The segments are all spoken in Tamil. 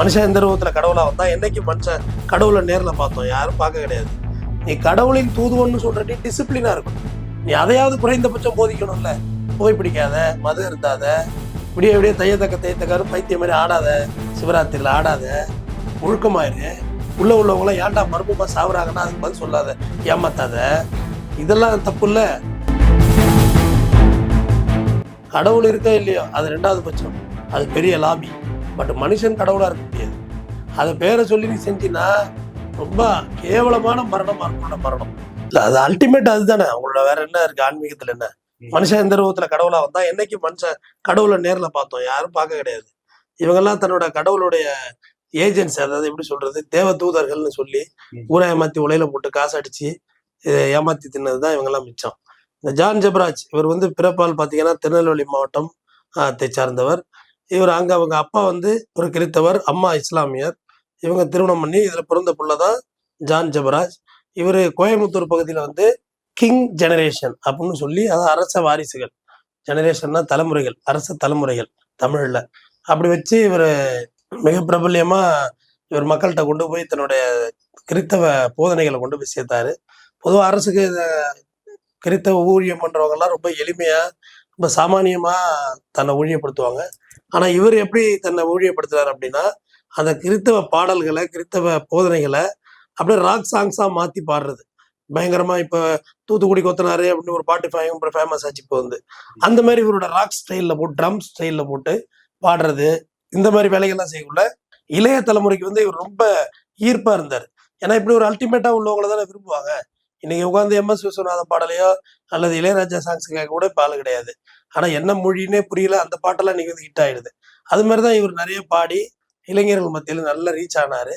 மனுஷன் எந்த ரூபத்தில் கடவுளாக வந்தால் என்றைக்கு மனுஷன் கடவுளை நேரில் பார்த்தோம். யாரும் பார்க்க கிடையாது. நீ கடவுளின் தூதுவன்னு சொல்கிறட்டி டிசிப்ளினாக இருக்கும் நீ அதையாவது குறைந்தபட்சம் போதிக்கணும்ல. புகை பிடிக்காத மது இருந்தாத இப்படியே இப்படியே தையத்தக்க தையத்தக்காரு பைத்தியம் மாதிரி ஆடாத சிவராத்திரியில் ஆடாத ஒழுக்கமாயிரு. உள்ள உள்ளவங்களாம் ஏன்டா மர்மமாக சாவுறாங்கன்னா அதுக்கு பதில் சொல்லாத ஏமாத்தாத. இதெல்லாம் தப்பு இல்லை கடவுள் இருக்கா இல்லையோ? அது ரெண்டாவது பட்சம். அது பெரிய லாபி. பட் மனுஷன் கடவுளா இருக்க முடியாது. அதை பேரை சொல்லி நீ செஞ்சினா ரொம்ப கேவலமான மரணமா இருக்கும் மரணம். இல்ல அது அல்டிமேட் அதுதானே. அவங்களோட வேற என்ன இருக்கு? ஆன்மீகத்துல என்ன? மனுஷன் எந்த ரூபத்துல கடவுளா வந்தா என்னைக்கு மனுஷன் கடவுளை நேர்ல பார்த்தோம்? யாரும் பார்க்க கிடையாது. இவங்கெல்லாம் தன்னோட கடவுளுடைய ஏஜென்ட்ஸ் அதாவது எப்படி சொல்றது? தேவ தூதர்கள்னு சொல்லி ஊரை ஏமாத்தி உலையில போட்டு காசு அடிச்சு ஏமாத்தி தின்னதுதான் இவங்கெல்லாம் மிச்சம். இந்த ஜான் ஜெபராஜ் இவர் வந்து பிறப்பால் பார்த்தீங்கன்னா திருநெல்வேலி மாவட்டம் சார்ந்தவர். இவர் அங்கே அவங்க அப்பா வந்து ஒரு கிறித்தவர் அம்மா இஸ்லாமியர். இவங்க திருமணம் பண்ணி இதில் பிறந்த புள்ள தான் ஜான் ஜபராஜ். இவர் கோயம்புத்தூர் பகுதியில் வந்து கிங் ஜெனரேஷன் அப்படின்னு சொல்லி அது அரச வாரிசுகள். ஜெனரேஷன்னா தலைமுறைகள் அரச தலைமுறைகள் தமிழில். அப்படி வச்சு இவர் மிக பிரபல்யமாக இவர் மக்கள்கிட்ட கொண்டு போய் தன்னுடைய கிறித்தவ போதனைகளை கொண்டு போய் சேர்த்தாரு. பொதுவாக அரசுக்கு கிறித்தவ ஊழியம் பண்ணுறவங்கெல்லாம் ரொம்ப எளிமையாக ரொம்ப சாமானியமாக தன்னை ஊழியப்படுத்துவாங்க. ஆனா இவர் எப்படி தன்னை ஊழியப்படுத்துறாரு அப்படின்னா அந்த கிறித்தவ பாடல்களை கிறித்தவ போதனைகளை அப்படியே ராக் சாங்ஸா மாத்தி பாடுறது. பயங்கரமா இப்ப தூத்துக்குடி கொத்தனாரு அப்படின்னு ஒரு பாட்டு பயங்கர ஃபேமஸ் ஆச்சு இப்போ வந்து. அந்த மாதிரி இவரோட ராக் ஸ்டைல்ல போட்டு ட்ரம் ஸ்டைல்ல போட்டு பாடுறது இந்த மாதிரி வேலைகள்லாம் செய்யக்குள்ள இளைய தலைமுறைக்கு வந்து இவர் ரொம்ப ஈர்ப்பா இருந்தார். ஏன்னா இப்படி ஒரு அல்டிமேட்டா உள்ளவங்கள தானே விரும்புவாங்க. இன்னைக்கு உட்காந்து எம் எஸ் விஸ்வநாதன் பாடலையோ அல்லது இளையராஜா சாங்ஸ் கேட்க கூட இப்போ ஆளு கிடையாது. ஆனால் என்ன மொழின்னே புரியல அந்த பாட்டெல்லாம் இன்னைக்கு வந்து ஹிட் ஆயிடுது. அது மாதிரி தான் இவர் நிறைய பாடி இளைஞர்கள் மத்தியில் நல்ல ரீச் ஆனார்.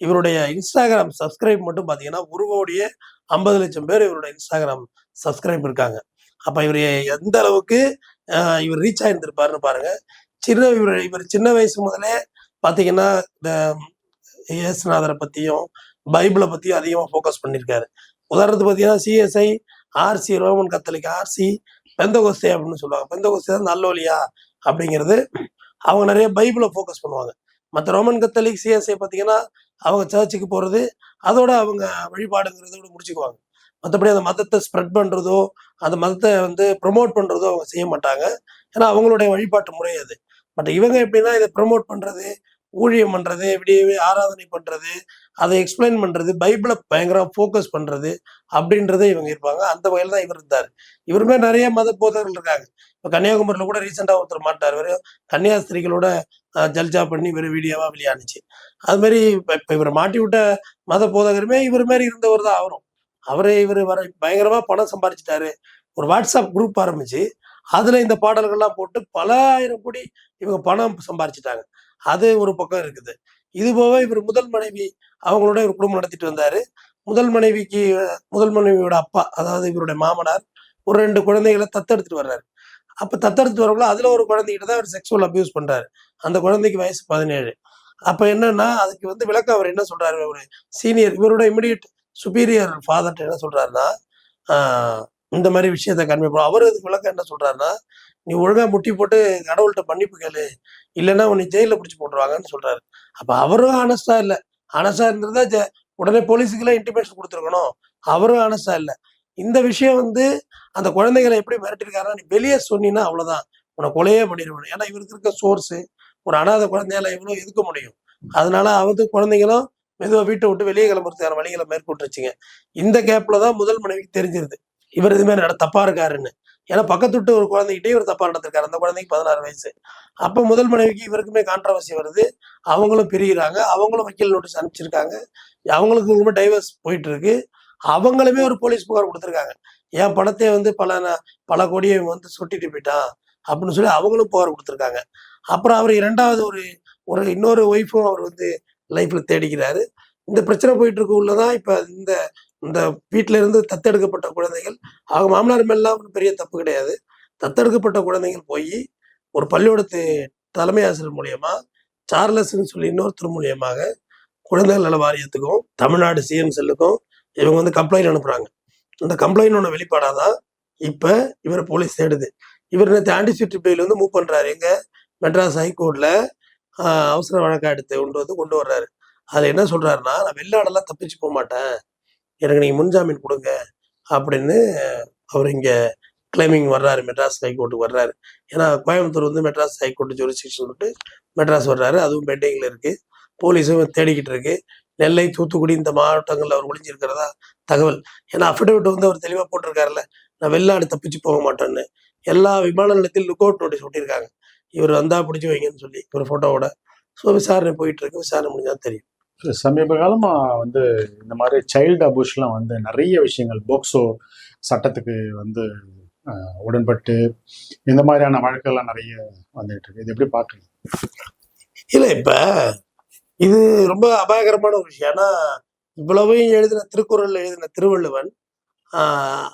இவருடைய இன்ஸ்டாகிராம் சப்ஸ்கிரைப் மட்டும் பார்த்தீங்கன்னா ஒரு கோடியே ஐம்பது லட்சம் பேர் இவரோட இன்ஸ்டாகிராம் சப்ஸ்கிரைப் இருக்காங்க. அப்போ இவர் எந்த அளவுக்கு இவர் ரீச் ஆயிருந்திருப்பாருன்னு பாருங்க. சின்ன இவர் இவர் சின்ன வயசு முதலே பார்த்தீங்கன்னா இந்த இயேசுநாதரை பற்றியும் பைபிளை பற்றியும் அதிகமாக ஃபோக்கஸ் பண்ணியிருக்காரு உதாரணத்துக்கு பார்த்தீங்கன்னா CSI RC Roman Catholic RC Pentecost அப்படின்னு சொல்லுவாங்க. பெந்தகோஸ்தே தான் நல்லோலியா அப்படிங்கிறது அவங்க நிறைய பைபிளை ஃபோக்கஸ் பண்ணுவாங்க. மற்ற ரோமன் கத்தலிக் சிஎஸ்ஐ பார்த்தீங்கன்னா அவங்க சர்ச்சுக்கு போகிறது அதோட அவங்க வழிபாடுங்கிறதோட முடிச்சுக்குவாங்க. மற்றபடி அந்த மதத்தை ஸ்ப்ரெட் பண்ணுறதோ அந்த மதத்தை வந்து ப்ரொமோட் பண்ணுறதோ அவங்க செய்ய மாட்டாங்க. ஏன்னா அவங்களுடைய வழிபாட்டு முறை அது. பட் இவங்க எப்படின்னா இதை ப்ரொமோட் பண்ணுறது ஊழியம் பண்ணுறது விடியவே ஆராதனை பண்ணுறது அதை எக்ஸ்பிளைன் பண்ணுறது பைபிளை பயங்கரமாக ஃபோக்கஸ் பண்ணுறது அப்படின்றத இவங்க இருப்பாங்க. அந்த வகையில் தான் இவர் இருந்தார். இவருமே நிறைய மத போதகர்கள் இருக்காங்க. இப்போ கன்னியாகுமரியில் கூட ரீசெண்டாக ஒருத்தர் மாட்டார் வெறும் கன்னியாஸ்திரிகளோட ஜல்ஜா பண்ணி வெறும் வீடியோவாக வெளியானுச்சு. அது மாதிரி இப்போ இவரை மாட்டி விட்ட மத போதகருமே இவர் மாதிரி இருந்தவர் தான் அவரும். அவரே இவர் வர பயங்கரமாக பணம் சம்பாரிச்சிட்டாரு. ஒரு வாட்ஸ்அப் குரூப் ஆரம்பிச்சு அதில் இந்த பாடல்கள்லாம் போட்டு பல ஆயிரம் கோடி இவங்க பணம் சம்பாரிச்சிட்டாங்க. அது ஒரு பக்கம் இருக்குது. இது போக இவர் முதல் மனைவி அவங்களோட ஒரு குடும்பம் நடத்திட்டு வந்தாரு. முதல் மனைவிக்கு முதல் மனைவியோட அப்பா அதாவது இவருடைய மாமனார் ஒரு ரெண்டு குழந்தைகளை தத்தெடுத்துட்டு வர்றாரு. அப்ப தத்தெடுத்து வரக்குள்ள அதுல ஒரு குழந்தைகிட்ட தான் அவர் செக்ஷுவல் அபியூஸ் பண்றாரு. அந்த குழந்தைக்கு வயசு பதினேழு. அப்ப என்னன்னா அதுக்கு வந்து விளக்கம் அவர் என்ன சொல்றாரு ஒரு சீனியர் இவரோட இமிடியட் சுப்பீரியர் ஃபாதர்ட்ட என்ன சொல்றாருன்னா ஆஹ் இந்த மாதிரி விஷயத்த கன்வே பண்ணும் அவர் அதுக்கு விளக்கம் என்ன சொல்றாருன்னா நீ ஒழுங்கா முட்டி போட்டு கடவுள்கிட்ட மன்னிப்பு கேளு. இல்லைன்னா உன்னை ஜெயில பிடிச்சி போட்டுருவாங்கன்னு சொல்றாரு. அப்ப அவரும் ஆனஸ்டாக இல்ல. ஆனஸ்டாக இருந்திருந்தா ஜெ- உடனே போலீஸுக்கெல்லாம் இன்டிமேஷன் கொடுத்துருக்கணும். அவரும் ஆனஸ்டாக இல்ல. இந்த விஷயம் வந்து அந்த குழந்தைகளை எப்படி மிரட்டிருக்காருன்னா நீ வெளியே சொன்னீங்கன்னா அவ்வளவுதான். உன்னை கொலையே பண்ணிடுவேன் ஏன்னா இவருக்கு இருக்க சோர்ஸ் ஒரு அனாதை குழந்தையால இவ்வளோ எதுக்க முடியும்? அதனால அவது குழந்தைங்களும் மெதுவாக வீட்டை விட்டு வெளியே கிளம்புறதுக்கான வழிகளை மேற்கொண்டுருச்சுங்க இந்த கேப்ல தான் முதல் மனைவிக்கு தெரிஞ்சிருது. இவர் இது மாதிரி நட இருக்காருன்னு. ஏன்னா பக்கத்துட்டு ஒரு குழந்தைகிட்டே ஒரு தப்பாக நடந்திருக்காரு. அந்த குழந்தைக்கு பதினாறு வயசு. அப்போ முதல் மனைவிக்கு இவருக்குமே கான்ட்ரவர்சி வருது. அவங்களும் பிரிகிறாங்க அவங்களும் வக்கீல் நோட்டீஸ் அனுப்பிச்சிருக்காங்க. அவங்களுக்கு ரொம்ப டைவர்ஸ் போயிட்டு இருக்கு அவங்களுமே ஒரு போலீஸ் புகார் கொடுத்துருக்காங்க. என் பணத்தை வந்து பல பல கோடியை வந்து சுட்டிட்டு போயிட்டான் அப்படின்னு சொல்லி அவங்களும் புகார் கொடுத்துருக்காங்க. அப்புறம் அவர் இரண்டாவது ஒரு ஒரு இன்னொரு ஒய்ஃபும் அவர் வந்து லைஃப்பில் தேடிக்கிறாரு. இந்த பிரச்சனை போயிட்டு இருக்க உள்ளதான் இப்போ இந்த இந்த வீட்டில இருந்து தத்தெடுக்கப்பட்ட குழந்தைகள் அவங்க மாமனார் மேலாம் பெரிய தப்பு கிடையாது. தத்தெடுக்கப்பட்ட குழந்தைகள் போய் ஒரு பள்ளிக்கூடத்து தலைமை ஆசிரியர் மூலியமா சார்லஸ்ன்னு சொல்லி இன்னொருத்தர் மூலியமாக குழந்தைகள் நல வாரியத்துக்கும் தமிழ்நாடு சிஎம் செல்லுக்கும் இவங்க வந்து கம்ப்ளைண்ட் அனுப்புறாங்க. அந்த வெளிப்பாடாக வெளிப்பாடாதான் இப்ப இவரை போலீஸ் தேடுது. இவர் நேற்று ஆன்டிசிட்டி பெயில் வந்து மூவ் பண்றாரு. எங்க மெட்ராஸ் ஹைகோர்ட்ல அவசர வழக்கா எடுத்து கொண்டு வந்து கொண்டு வர்றாரு. அதுல என்ன சொல்றாருன்னா நான் வெளிநாடெல்லாம் தப்பிச்சு போக மாட்டேன் எனக்கு நீங்கள் முன்ஜாமீன் கொடுங்க அப்படின்னு அவர் இங்கே கிளைமிங் வர்றாரு மெட்ராஸ் ஹைகோர்ட்டுக்கு வர்றாரு. ஏன்னா கோயம்புத்தூர் வந்து மெட்ராஸ் ஹைகோர்ட்டு ஜூரிஸ்டிக்ஷன் விட்டு மெட்ராஸ் வர்றாரு. அதுவும் பெண்டிங்கில் இருக்குது போலீஸும் தேடிக்கிட்டு இருக்கு. நெல்லை தூத்துக்குடி இந்த மாவட்டங்களில் அவர் ஒளிஞ்சிருக்கிறதா தகவல். ஏன்னா அஃபிடவிட் வந்து அவர் தெளிவாக போட்டிருக்காருல்ல. நான் வெளிநாடு தப்பிச்சு போக மாட்டேன்னு. எல்லா விமான நிலையத்திலும் லுக் அவுட் நோட்டீஸ் ஒட்டியிருக்காங்க. இவர் வந்தா பிடிச்சி வைங்கன்னு சொல்லி ஒரு ஃபோட்டோவோட ஸோ விசாரணை போயிட்டு இருக்கு. விசாரணை முடிஞ்சால் தெரியும். சமீப காலமாக வந்து இந்த மாதிரி சைல்டு அபூஸ்லாம் வந்து நிறைய விஷயங்கள் போக்சோ சட்டத்துக்கு வந்து உடன்பட்டு இந்த மாதிரியான வழக்கெல்லாம் நிறைய வந்துட்டு இருக்கு. இது எப்படி பாக்குறீங்க? இல்லை இப்ப இது ரொம்ப அபாயகரமான ஒரு விஷயம். ஏன்னா இவ்வளவையும் எழுதின திருக்குறள் எழுதின திருவள்ளுவன் ஆஹ்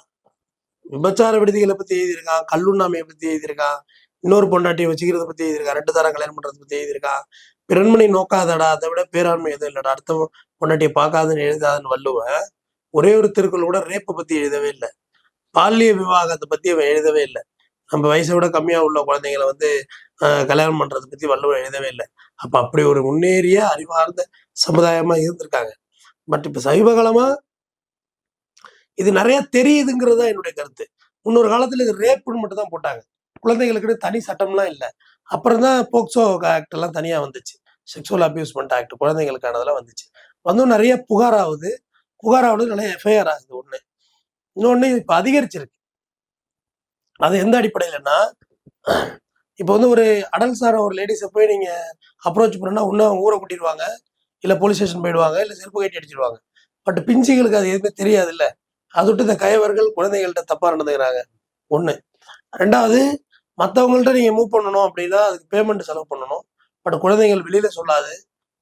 விபச்சார விடுதிகளை பத்தி எழுதியிருக்கான் கல்லுண்ணாமையை பத்தி எழுதியிருக்கான் இன்னொரு பொண்டாட்டியை வச்சுக்கிறத பத்தி எழுதியிருக்கான் ரெண்டு தரம் கல்யாணம் பண்ணுறத பத்தி எழுதியிருக்கான் பிறன்மனை நோக்காதடா அதை விட பேராண்மை எதுவும் இல்லடா. அடுத்த பொண்டாட்டியை பார்க்காதுன்னு எழுதாதுன்னு வள்ளுவன் ஒரே ஒரு திருக்குறள் கூட ரேப்பை பத்தி எழுதவே இல்லை. பால்ய விவாகத்தை பத்தி அவன் எழுதவே இல்லை. நம்ம வயசை விட கம்மியா உள்ள குழந்தைங்களை வந்து ஆஹ் கல்யாணம் பண்றதை பத்தி வள்ளுவன் எழுதவே இல்லை. அப்ப அப்படி ஒரு முன்னேறிய அறிவார்ந்த சமுதாயமா இருந்திருக்காங்க. பட் இப்ப சமீபகாலமா இது நிறைய தெரியுதுங்கிறது தான் என்னுடைய கருத்து. முன்னொரு காலத்துல இது ரேப்புன்னு மட்டும் தான் போட்டாங்க. குழந்தைகளுக்குன்னு தனி சட்டம்லாம் இல்லை. அப்புறம் தான் போக்சோ ஆக்ட் எல்லாம் தனியா வந்துச்சு. செக்ஷுவல் அபியூஸ்மெண்ட் ஆக்ட் குழந்தைங்களுக்கானதெல்லாம் வந்துச்சு. வந்தும் நிறைய புகார் ஆகுது. புகார் ஆகுது நிறைய எஃப்ஐஆர் ஆகுது ஒண்ணு. இன்னொன்னு இப்ப அதிகரிச்சிருக்கு. அது எந்த அடிப்படையிலன்னா இப்போ வந்து ஒரு அடல் சார ஒரு லேடிஸை போய் நீங்க அப்ரோச் பண்ணோன்னா ஒன்று அவங்க ஊரை கூட்டிடுவாங்க. இல்லை போலீஸ் ஸ்டேஷன் போயிடுவாங்க இல்ல செருப்பு கட்டி அடிச்சிடுவாங்க. பட் பிஞ்சுகளுக்கு அது எதுவுமே தெரியாது இல்ல அது விட்டு இந்த கயவர்கள் குழந்தைகள்கிட்ட தப்பாக நடந்துக்கிறாங்க. ஒண்ணு. ரெண்டாவது மற்றவங்கள்ட்ட நீங்கள் மூவ் பண்ணணும் அப்படின்னா அதுக்கு பேமெண்ட் செலவு பண்ணணும். பட் குழந்தைகள் வெளியில சொல்லாது.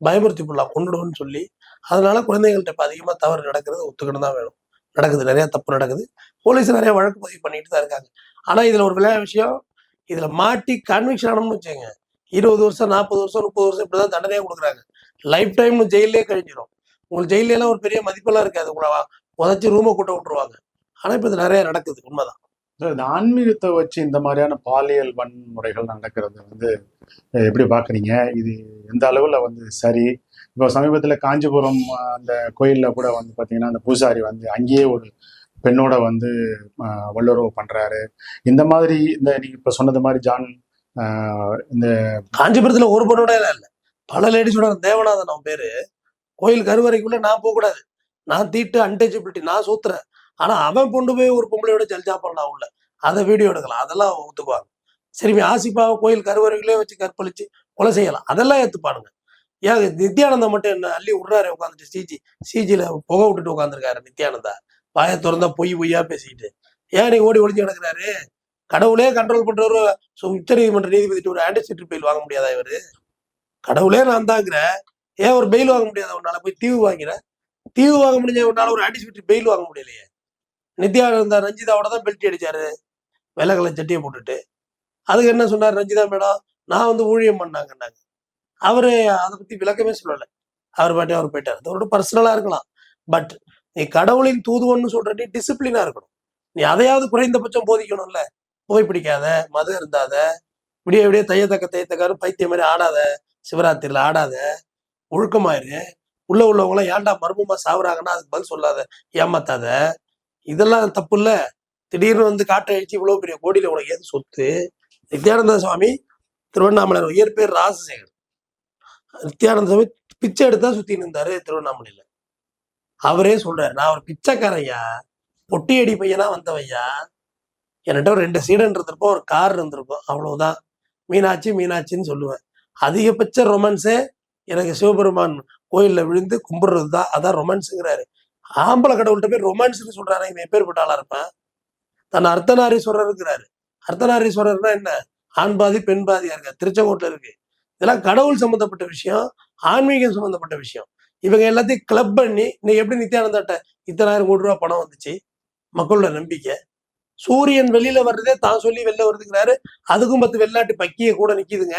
பயமுறுத்தி போடலாம் கொண்டுடுவோம்னு சொல்லி. அதனால குழந்தைகள்கிட்ட இப்போ அதிகமாக தவறு நடக்கிறது ஒத்துக்கணும் தான் வேணும். நடக்குது நிறையா தப்பு நடக்குது. போலீஸ் நிறைய வழக்கு பதிவு பண்ணிட்டு தான் இருக்காங்க. ஆனால் இதில் ஒரு விளையாட விஷயம் இதில் மாட்டி கன்விக்ஷன் ஆனோம்னு வச்சுங்க இருபது வருஷம் நாற்பது வருஷம் முப்பது வருஷம் இப்படி தான் தண்டனையே கொடுக்குறாங்க. லைஃப் டைம் ஜெயிலே கழிஞ்சிடும் உங்களுக்கு ஜெயில எல்லாம் ஒரு பெரிய மதிப்பெல்லாம் இருக்காது. உங்களை உதச்சி ரூமை கூட்ட விட்டுருவாங்க. ஆனால் இப்போ இது நிறைய நடக்குது உண்மைதான். இந்த ஆன்மீகத்தை வச்சு இந்த மாதிரியான பாலியல் வன்முறைகள் நடக்கிறது வந்து எப்படி பார்க்குறீங்க? இது எந்த அளவில் வந்து சரி? இப்போ சமீபத்தில் காஞ்சிபுரம் அந்த கோயில்ல கூட வந்து பார்த்தீங்கன்னா அந்த பூசாரி வந்து அங்கேயே ஒரு பெண்ணோட வந்து வல்லுறவு பண்றாரு. இந்த மாதிரி இந்த நீங்கள் இப்போ சொன்னது மாதிரி ஜான் இந்த காஞ்சிபுரத்தில் ஒரு பொண்ணோட இல்லை இல்லை. பல லேடிஸோட தேவநாதன் அவன் பேர். கோயில் கருவறைக்குள்ளே நான் போகக்கூடாது. நான் தீட்டு அன்டச்சபிலிட்டி நான் சூத்துறேன். ஆனா அவன் கொண்டு போய் ஒரு பொம்பளையோட ஜல்ஜா பண்ணலாம் உள்ள அதை வீடியோ எடுக்கலாம். அதெல்லாம் ஒத்துக்குவாங்க சரி ஆசிப்பாவை கோயில் கருவறைகளே வச்சு கற்பழிச்சு கொலை செய்யலாம். அதெல்லாம் ஏத்துப்பானுங்க ஏன் நித்யானந்தா மட்டும் என்ன அள்ளி விடுறாரு உட்காந்துட்டு சிஜி. சிஜியில புகை விட்டுட்டு உட்காந்துருக்காரு நித்யானந்தா. வாயை திறந்தா பொய் பொய்யா பேசிக்கிட்டு. ஏன் நீ ஓடி ஒளிஞ்சு கிடக்குறாரு? கடவுளே கண்ட்ரோல் பண்றவரு உச்ச நீதிமன்ற நீதிபதிட்டு ஒரு ஆன்டிசிட்டி பெயில் வாங்க முடியாதா இவரு? கடவுளே நான் தாங்கிற ஏன் ஒரு பெயில் வாங்க முடியாத உன்னால? போய் தீவு வாங்கிற. தீவு வாங்க முடிஞ்ச உன்னால ஒரு ஆன்டிசிபேட்டரி பெயில் வாங்க முடியலையே. நித்யானந்தா ரஞ்சிதாவோட தான் பெல்ட் அடிச்சாரு. வெள்ளை கலர் சட்டியை போட்டுட்டு. அதுக்கு என்ன சொன்னார் ரஞ்சிதா மேடம்? நான் வந்து ஊழியம் பண்ணாங்கன்னாங்க. அவரு அதை பத்தி விளக்கமே சொல்லலை. அவர் பாட்டி அவர் போயிட்டார். அவரோட பர்சனலா இருக்கலாம். பட் நீ கடவுளின் தூதுவன்னு சொல்ற நீ டிசிப்ளினா இருக்கணும். நீ அதையாவது குறைந்தபட்சம் போதிக்கணும்ல. புகைப்பிடிக்காத மது இருந்தாத விடிய விடிய தையத்தக்க தையத்தக்காரு பைத்தியம் மாதிரி ஆடாத சிவராத்திரியில் ஆடாத ஒழுக்கமாயிரு. உள்ள உள்ளவங்களாம் ஏன்டா மர்மமா சாவுறாங்கன்னா அதுக்கு பதில் சொல்லாத ஏமாத்தாத. இதெல்லாம் தப்பு இல்லை திடீர்னு வந்து காட்டை அழிச்சு இவ்வளோ பெரிய கோடியில் உனக்கு ஏது சொத்து? நித்யானந்த சுவாமி திருவண்ணாமலை இயற்பேர் ராசசேகர் நித்யானந்த சுவாமி பிச்சை எடுத்தா சுத்தின்னு இருந்தாரு திருவண்ணாமலையில. அவரே சொல்றாரு நான் ஒரு பிச்சைக்காரையா? பொட்டி அடி பையனா வந்தவையா என்கிட்ட ஒரு ரெண்டு சீடன் இருந்திருப்போம் ஒரு கார் இருந்திருக்கும் அவ்வளவுதான். மீனாட்சி மீனாட்சின்னு சொல்லுவேன். அதிகபட்ச ரொமான்ஸே எனக்கு சிவபெருமான் கோயிலில் விழுந்து கும்பிடுறது தான் அதான் ரொமான்ஸுங்கிறாரு ஆம்பளை கடவுள்கிட்ட போய் ரொமான்ஸ்னு சொல்றாரு இவன் எப்பேற்பட்ட ஆளா இருப்பான்? தன் அர்த்தநாரீஸ்வரர் இருக்கிறாரு. அர்த்தநாரீஸ்வரர்னா என்ன? ஆண் பாதி பெண் பாதியா இருக்கா திருச்செங்கோட்டில் இருக்கு. இதெல்லாம் கடவுள் சம்பந்தப்பட்ட விஷயம் ஆன்மீகம் சம்பந்தப்பட்ட விஷயம். இவங்க எல்லாத்தையும் கிளப் பண்ணி இன்னைக்கு எப்படி நித்யானந்தாட்ட இத்தனாயிரம் கோடி ரூபா பணம் வந்துச்சு? மக்களோட நம்பிக்கை. சூரியன் வெளியில வர்றதே தான் சொல்லி வெளில வருதுங்கிறாரு. அதுக்கும் பத்து வெள்ளாட்டு பக்கிய கூட நிக்குதுங்க.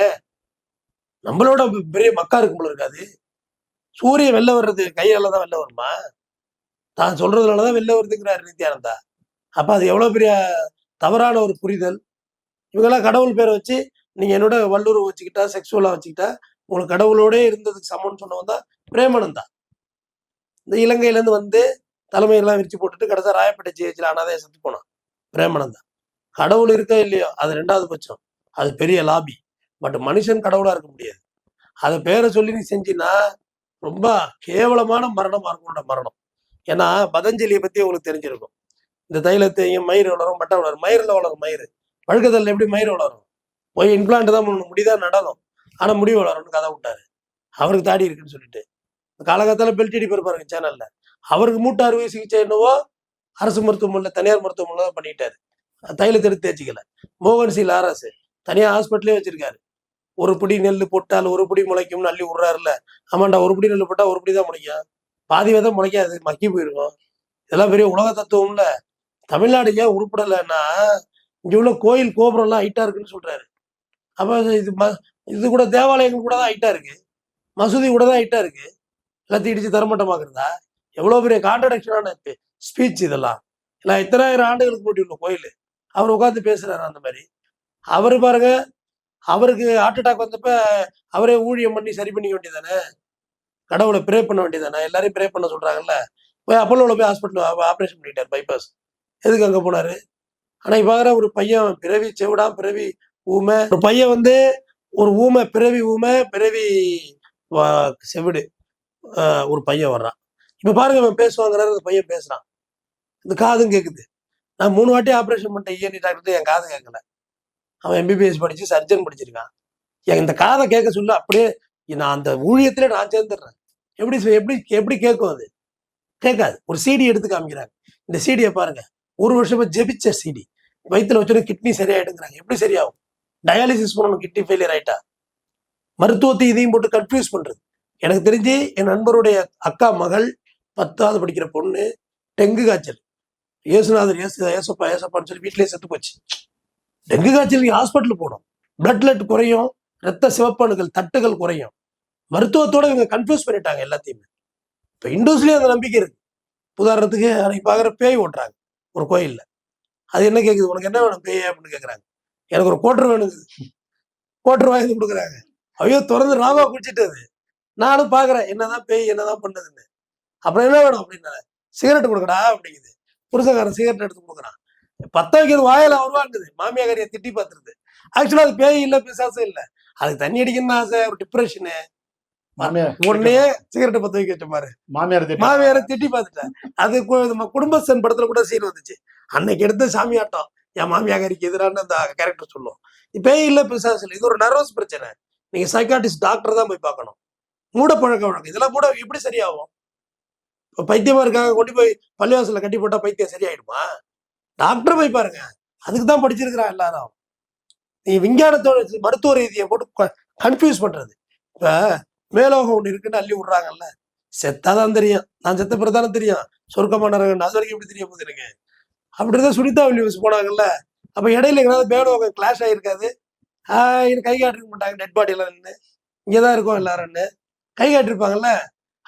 நம்மளோட பெரிய மக்கா இருக்கும் போல இருக்காது சூரியன் வெளில வர்றது கையால தான் வெளில வருமா? தான் சொல்றதுனாலதான் வெளில வருதுங்கிறார் நித்யானந்தா அப்போ அது எவ்வளவு பெரிய தவறான ஒரு புரிதல். இவங்கெல்லாம் கடவுள் பேரை வச்சு நீங்க என்னோட வல்லுறவு வச்சுக்கிட்டா செக்ஸுவலாக வச்சுக்கிட்டா உங்களுக்கு கடவுளோடே இருந்ததுக்கு சமம்னு சொன்னவன் தான் பிரேமனந்தா. இந்த இலங்கையிலேருந்து வந்து தலைமையெல்லாம் விரிச்சு போட்டுட்டு கடைசியா ராயப்பேட்டை ஜிஹெச்சில் அனாதையா செத்து போனான் பிரேமனந்தா. கடவுள் இருக்கோ இல்லையோ? அது ரெண்டாவது பட்சம். அது பெரிய லாபி. பட் மனுஷன் கடவுளா இருக்க முடியாது. அதை பேரை சொல்லி நீ செஞ்சின்னா ரொம்ப கேவலமான மரணம் இருக்கும் மரணம். ஏன்னா பதஞ்சலியை பத்தி உங்களுக்கு தெரிஞ்சிருக்கும். இந்த தைலத்தையும் மயிர் வளரும் பட்டை வளரும் மயிரில் வளரும் மயிர். பழுக்கத்தில் எப்படி மயிர் வளரும்? போய் இம்ப்ளான்ட் தான் பண்ணணும் முடிதான் நடணும். ஆனா முடி வளரும்னு கதை விட்டாரு. அவருக்கு தாடி இருக்குன்னு சொல்லிட்டு. காலகட்டத்தில் பெல்ட் அடிப்பார் பாருங்க சேனல்ல அவருக்கு மூட்டை அறுவை சிகிச்சை என்னவோ அரசு மருத்துவமனையில் தனியார் மருத்துவமனையில் தான் பண்ணிட்டாரு. தைலத்தை எடுத்து தேய்ச்சிக்கல. மோகன் சி லாரஸ் தனியார் ஹாஸ்பிட்டலே வச்சிருக்காரு. ஒரு பிடி நெல் போட்டால் ஒரு பிடி முளைக்கும்னு அள்ளி விட்றாருல ஆமாண்டா ஒரு பிடி நெல் போட்டால் ஒரு பிடி தான் முளைக்கும். பாதி விதம் முளைக்காது மக்கி போயிருக்கும் இதெல்லாம் பெரிய உலக தத்துவம்ல. தமிழ்நாடு ஏன் உருப்படலைன்னா இங்க உள்ள கோயில் கோபுரம்லாம் ஹைட்டா இருக்குன்னு சொல்றாரு. அப்ப இது ம இது கூட தேவாலயங்கள் கூட தான் ஹைட்டா இருக்கு. மசூதி கூட தான் ஹைட்டா இருக்கு. எல்லாத்தையும் இடிச்சு தரமட்டமாக்குறதா? எவ்வளவு பெரிய கான்ட்ரடக்ஷனான ஸ்பீச் இதெல்லாம். இல்லை எத்தனாயிரம் ஆண்டுகளுக்கு போட்டி உள்ள கோயில். அவர் உட்காந்து பேசுறாரு அந்த மாதிரி. அவரு பாருங்க அவருக்கு ஹார்ட் அட்டாக் வந்தப்ப அவரே ஊழியம் பண்ணி சரி பண்ணிக்க வேண்டியதானே கடவுளை ப்ரே பண்ண வேண்டியதானே எல்லாரையும் ப்ரே பண்ண சொல்றாங்கல்ல? போய் அப்பல்லோவில் போய் ஹாஸ்பிட்டல் ஆப்ரேஷன் பண்ணிட்டார் பைபாஸ் எதுக்கு அங்கே போனாரு? ஆனால் இப்போ ஒரு பையன் பிறவி செவிடாம் பிறவி ஊமை. ஒரு பையன் வந்து ஒரு ஊமை பிறவி ஊமை பிறவி செவிடு. ஒரு பையன் வர்றான். இப்போ பாருங்க அவன் பேசுவாங்கிறாரு அந்த பையன் பேசுகிறான் இந்த காதும் கேட்குது நான் மூணு வாட்டி ஆப்ரேஷன் பண்ணிட்டேன் இஎன்டி டாக்டர் என் காது கேட்கல அவன் எம்பிபிஎஸ் படிச்சு சர்ஜன் படிச்சிருக்கான். என் இந்த காதை கேட்க சொல்ல அப்படியே நான் அந்த ஊழியத்திலே நான் சேர்ந்துடுறேன். எப்படி எப்படி எப்படி கேட்கும் அது? கேட்காது. ஒரு சிடி எடுத்து காமிக்கிறாங்க. இந்த சிடியை பாருங்க. ஒரு வருஷமா ஜெபிச்ச சிடி வயிற்றுல வச்சோட கிட்னி சரியாயிடுங்கிறாங்க. எப்படி சரியாகும்? டயாலிசிஸ் பண்ணணும் கிட்னி ஃபெயிலியர் ஆயிட்டா? மருத்துவத்தை இதையும் போட்டு கன்ஃபியூஸ் பண்றது. எனக்கு தெரிஞ்சு என் நண்பருடைய அக்கா மகள் பத்தாவது படிக்கிற பொண்ணு டெங்கு காய்ச்சல். இயேசுநாதர் இயேசு ஏசப்பா ஏசப்பான்னு சொல்லி வீட்டிலேயே செத்து போச்சு. டெங்கு காய்ச்சல் ஹாஸ்பிட்டல் போனோம் பிளட்லெட் குறையும். ரத்த சிவப்பணுக்கள் தட்டுகள் குறையும். மருத்துவத்தோட இவங்க கன்ஃபியூஸ் பண்ணிட்டாங்க எல்லாத்தையுமே. இப்போ இண்டோஸ்லயே அந்த நம்பிக்கை இருக்கு. உதாரணத்துக்கு அன்னைக்கு பார்க்குற பேய் ஓட்டுறாங்க ஒரு கோயிலில். அது என்ன கேட்குது உனக்கு என்ன வேணும் பேய் அப்படின்னு கேட்குறாங்க எனக்கு ஒரு கோட்டர் வேணுங்குது கோட்டர் வாங்கி கொடுக்குறாங்க. ஐயோ திறந்து ராமா குடிச்சிட்டு அது. நானும் பார்க்குறேன் என்னதான் பேய் என்னதான் பண்ணுதுன்னு. அப்புறம் என்ன வேணும் அப்படின்னா சிகரெட் கொடுக்கடா அப்படிங்குது. புருஷக்காரன் சிகரெட் எடுத்து கொடுக்குறான். பத்த வைக்கிறது வாயில வருவாங்குது மாமியாக்காரியை திட்டி பார்த்துருது. ஆக்சுவலாக அது பேய் இல்லை பிசாசும் இல்லை. அதுக்கு தண்ணி அடிக்கணும்னு ஆசை ஒரு டிப்ரெஷனு மாமியார் உடனே சிகரெட் பத்த வைக்க வச்ச பாரு. மாமியார் மாமியாரை திட்டி பார்த்துட்டேன். அது குடும்பஸ்தன் படத்துல கூட சீன் வந்துச்சு. அன்னைக்கு எடுத்த சாமியாட்டம் என் மாமியாரிக்கு எதிரான அந்த கேரக்டர் சொல்லும். இப்பே இல்ல பிசாசு இல்லை இது ஒரு நர்வஸ் பிரச்சனை. நீங்க சைக்காட்டிஸ்ட் டாக்டர் தான் போய் பார்க்கணும். மூட பழக்க வழக்கம். இதெல்லாம் மூட எப்படி சரியாகும்? இப்போ பைத்தியமா இருக்காங்க கொண்டு போய் பள்ளிவாசல்ல கட்டி போட்டா பைத்தியம் சரியாயிடுமா? டாக்டர் போய் பாருங்க. அதுக்கு தான் படிச்சிருக்கிறான் எல்லாரும். நீ விஞ்ஞானத்தோட மருத்துவ ரீதியை போட்டு கன்ஃபியூஸ் பண்றது. இப்ப மேலோகம் ஒன்று இருக்குன்னு அள்ளி விடுறாங்கல்ல. செத்தாதான் தெரியும். நான் செத்த பிறதானே தெரியும். சொர்க்கமான நரகம் அது வரைக்கும் எப்படி தெரிய போகுது எனக்கு? அப்படிதான் சுனிதா வில்லியம்ஸ் போனாங்கல்ல. அப்ப இடையில எங்கேயாவது மேலோகம் கிளாஷ் ஆயிருக்காது. ஆஹ் இது கை காட்டிருக்க மாட்டாங்க. டெட் பாடி எல்லாம் நின்று இங்கதான் இருக்கோம் எல்லாரும்னு கை காட்டிருப்பாங்கல்ல.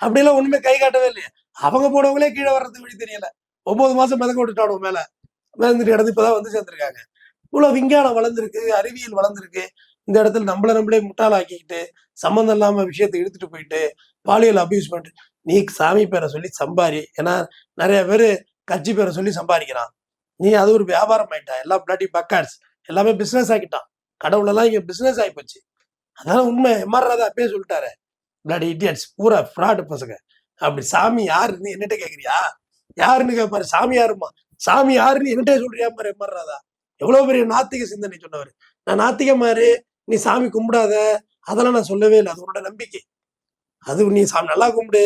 அப்படிலாம் ஒண்ணுமே கை காட்டவே இல்லையா. அவங்க போனவங்களே கீழே வர்றது வழி தெரியல. ஒன்பது மாசம் மிதக்க விட்டுட்டானோ மேல. மிதந்துட்டு இடத்து இப்பதான் வந்து சேர்ந்திருக்காங்க. இவ்வளவு விஞ்ஞானம் வளர்ந்துருக்கு அறிவியல் வளர்ந்துருக்கு. இந்த இடத்துல நம்மள நம்மளே முட்டாளாக்கிக்கிட்டு சம்மந்தம் இல்லாம விஷயத்தை இழுத்துட்டு போயிட்டு பாலியல் அபியூஸ் பண்ணிட்டு நீ சாமி பேரை சொல்லி சம்பாரி. ஏன்னா நிறைய பேர் கட்சி பேரை சொல்லி சம்பாதிக்கிறான். நீ அது ஒரு வியாபாரம் ஆயிட்டா. எல்லாம் பிளாட்டி பக்கார்ட்ஸ் எல்லாமே பிசினஸ் ஆக்கிட்டான். கடவுளெல்லாம் இங்கே பிசினஸ் ஆகி போச்சு. அதனால உண்மை எம்ஆர் அப்பயே சொல்லிட்டாரு. பிளாடி இடியட்ஸ் பூரா ஃப்ராடு பசங்க. அப்படி சாமி யாருன்னு என்னட்ட கேட்குறியா யாருன்னு கேட்பாரு சாமி யாருமா சாமி யாருன்னு என்கிட்ட சொல்றியா பாரு எம்மாறதா எவ்வளோ எவ்வளவு பெரிய நாத்திக சிந்தனை சொன்னவர். நான் நாத்திக மாதிரி நீ சாமி கும்பிடாத. அதெல்லாம் நான் சொல்லவே இல்லை. அது உன்னோட நம்பிக்கை. அது நீ சாமி நல்லா கும்பிடு.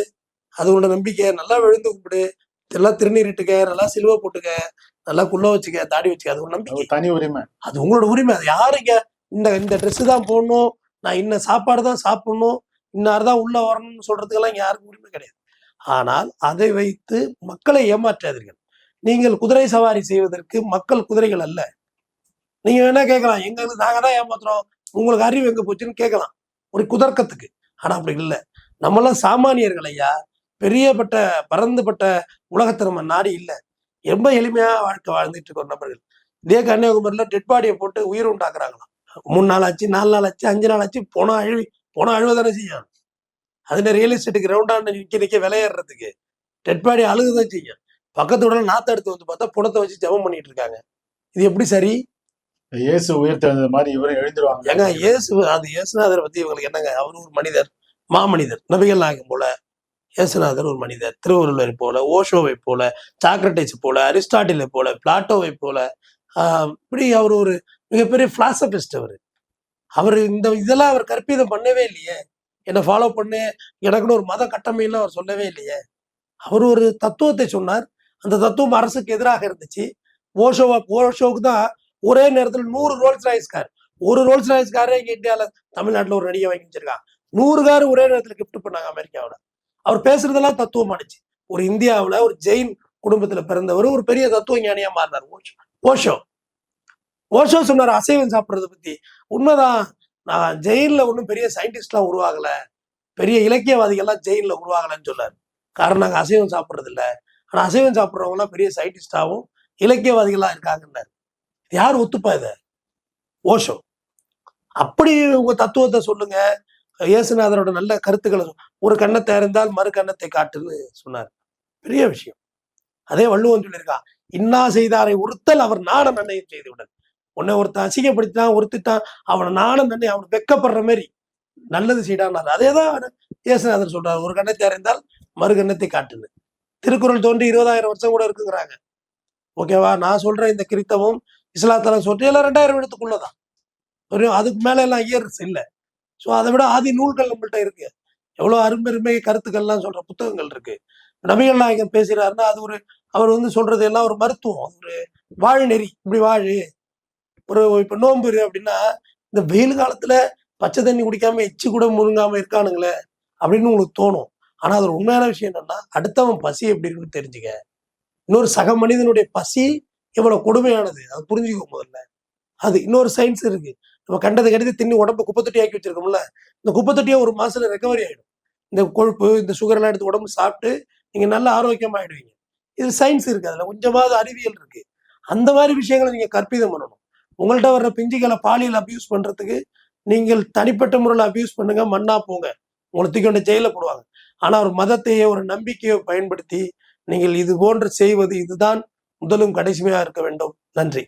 அது உன்னோட நம்பிக்கை. நல்லா விழுந்து கும்பிடு. நல்லா திருநீரிட்டுக்க நல்லா சிலுவை போட்டுக்க. நல்லா குள்ள வச்சுக்க. தாடி வச்சுக்க. அது ஒரு நம்பிக்கை. தனி உரிமை. அது உங்களோட உரிமை. அது யாருங்க? இந்த இந்த Dress தான் போடணும். நான் இன்ன சாப்பாடு தான் சாப்பிடணும். இன்னார் தான் உள்ள வரணும்னு சொல்றதுக்கெல்லாம் யாருக்கும் உரிமை கிடையாது. ஆனால் அதை வைத்து மக்களை ஏமாற்றாதீர்கள். நீங்கள் குதிரை சவாரி செய்வதற்கு மக்கள் குதிரைகள் அல்ல. நீங்க வேணா கேட்கலாம். எங்களுக்கு நாங்க தான் ஏமாத்துறோம். உங்களுக்கு அறிவு எங்க போச்சுன்னு கேட்கலாம். ஒரு குதர்க்கத்துக்கு. ஆனா அப்படி இல்லை. நம்மளாம் சாமானியர்கள் ஐயா. பெரியப்பட்ட பறந்துபட்ட உலகத்தை நம்ம நாடி இல்லை. ரொம்ப எளிமையா வாழ்க்கை வாழ்ந்துட்டு இருக்கிற நபர்கள். இதே கன்னியாகுமரியில டெட் பாடியை போட்டு உயிர் உண்டாக்குறாங்களாம். மூணு நாள் ஆச்சு நாலு நாள் ஆச்சு அஞ்சு நாள் ஆச்சு போனா அழுவி போனால் அழுவதானே செய்யும். அதுல ரியல் எஸ்டேட் ரவுண்டான நிற்க நிற்க விளையாடுறதுக்கு டெட் பாடி அழுகுதான் செய்யும். பக்கத்து உடனே நாத்த எடுத்து வந்து பார்த்தா புணத்தை வச்சு ஜெபம் பண்ணிட்டு இருக்காங்க. இது எப்படி சரி? இயேசு உயிர்த்தெழுந்தது மாதிரி இவரும் எழுந்துருவாங்க. ஏங்க இயேசு அது இயேசுநாதரை பத்தி இவங்களுக்கு என்னங்க? அவர் ஒரு மனிதர் மாமனிதர் நபிகள் நாயகம் போல. இயேசுநாதர் ஒரு மனிதர் திருவள்ளுவரை போல ஓஷோவை போல சாக்ரட்டிஸ் போல அரிஸ்டாட்டிலை போல பிளாட்டோவை போல. ஆஹ் இப்படி அவர் ஒரு மிகப்பெரிய பிலாசபிஸ்ட் அவர். அவர் இந்த இதெல்லாம் அவர் கற்பிதம் பண்ணவே இல்லையே. என்னை ஃபாலோ பண்ணு எனக்குன்னு ஒரு மத கட்டமையெல்லாம் அவர் சொல்லவே இல்லையே. அவர் ஒரு தத்துவத்தை சொன்னார். அந்த தத்துவம் அரசுக்கு எதிராக இருந்துச்சு. ஓஷோவா ஓஷோவுக்கு தான் ஒரே நேரத்தில் நூறு ரோல்ஸ் ராய்ஸ் கார் ஒரு ரோல்ஸ் ராய்ஸ் காரே இங்கே இந்தியாவில் தமிழ்நாட்டில் ஒரு நடிகை வாங்கி வச்சிருக்கான் நூறு கார் ஒரே நேரத்தில் கிஃப்ட் பண்ணாங்க அமெரிக்காவில் அவர் பேசுறதெல்லாம் தத்துவமானுச்சு ஒரு இந்தியாவில் ஒரு ஜெயின் குடும்பத்துல பிறந்தவர் ஒரு பெரிய தத்துவ ஞானியாக மாறினார் ஓஷோ. ஓஷோ. ஓஷோ சொன்னார் அசைவம் சாப்பிட்றத பத்தி. உண்மைதான் நான் ஜெயிலில் ஒன்றும் பெரிய சயின்டிஸ்ட்லாம் உருவாகல. பெரிய இலக்கியவாதிகள்லாம் ஜெயின்ல உருவாகலைன்னு சொன்னார். காரணம் நாங்கள் அசைவம் சாப்பிட்றது இல்லை ஆனால் அசைவம் சாப்பிட்றவங்களாம் பெரிய சயின்டிஸ்டாகவும் இலக்கியவாதிகளாக இருக்காங்கன்னாரு. யார் ஒத்துப்பா இதை? ஓஷோ. அப்படி உங்க தத்துவத்தை சொல்லுங்க. இயேசுநாதரோட நல்ல கருத்துக்களை ஒரு கண்ணத்தை அறிந்தால் மறு கண்ணத்தை காட்டுன்னு சொன்னார். பெரிய விஷயம். அதே வள்ளுவன் சொல்லியிருக்கான் இன்னா செய்தாரை உறுத்தல் அவர் நாண நன்னையும் செய்து விடல் உன்னை ஒருத்தன் அசிங்கப்படுத்திட்டான் ஒருத்திட்டான் அவனை நாண நன்னை அவனை வெக்கப்படுற மாதிரி நல்லது செய்டான்னாரு அதே தான் இயேசுநாதர் சொல்றாரு ஒரு கண்ணத்தை அறிந்தால் மறு கண்ணத்தை காட்டுன்னு. திருக்குறள் தோன்றி இருபதாயிரம் வருஷம் கூட இருக்குங்கிறாங்க. ஓகேவா? நான் சொல்ற இந்த கிறித்தவம் இஸ்லாத்தில் சொல்றேன் எல்லாம் ரெண்டாயிரம் இடத்துக்குள்ளதான் ஒரு அதுக்கு மேல எல்லாம் இயர்ஸ் இல்லை. ஸோ அதை விட ஆதி நூல்கள் நம்மள்ட்ட இருக்கு. எவ்வளவு அரும்பெருமை கருத்துக்கள்லாம் சொல்ற புத்தகங்கள் இருக்கு. நபிகள் நாயகன் பேசுறாருன்னா அது ஒரு அவர் வந்து சொல்றது எல்லாம் ஒரு மருத்துவம். ஒரு வாழ்நெறி இப்படி வாழு. ஒரு இப்போ நோன்பு அப்படின்னா இந்த வெயில் காலத்துல பச்சை தண்ணி குடிக்காம எச்சு கூட முழுங்காம இருக்கானுங்களே அப்படின்னு உங்களுக்கு தோணும். ஆனா அது ஒரு உண்மையான விஷயம் என்னன்னா அடுத்தவன் பசி எப்படி இருக்குன்னு தெரிஞ்சுக்க. இன்னொரு சக மனிதனுடைய பசி எவ்வளவு கொடுமையானது? அது புரிஞ்சுக்கோ முதல்ல. அது இன்னொரு சயின்ஸ் இருக்கு. நம்ம கண்டதை கடித்து தின்னி உடம்பு குப்பை தொட்டி ஆக்கி வச்சிருக்கோம்ல இந்த குப்பை தொட்டியே ஒரு மாசத்துல ரெக்கவரி ஆயிடும். இந்த கொழுப்பு இந்த சுகர் எல்லாம் எடுத்து உடம்பு சாப்பிட்டு நீங்க நல்ல ஆரோக்கியமா ஆயிடுவீங்க. இது சயின்ஸ் இருக்கு. அதுல கொஞ்சமாவது அறிவியல் இருக்கு. அந்த மாதிரி விஷயங்களை நீங்க கற்பிதம் பண்ணணும். உங்கள்ட்ட வர்ற பிஞ்சுகளை பாலியல் அபியூஸ் பண்றதுக்கு நீங்கள் தனிப்பட்ட முறையில் அபியூஸ் பண்ணுங்க மண்ணா போங்க. உங்களை தூக்கி கொண்டு ஜெயில போடுவாங்க. ஆனா ஒரு மதத்தையோ ஒரு நம்பிக்கையோ பயன்படுத்தி நீங்கள் இது போன்று செய்வது இதுதான் முதலும் கடைசிமையா இருக்க வேண்டும். நன்றி.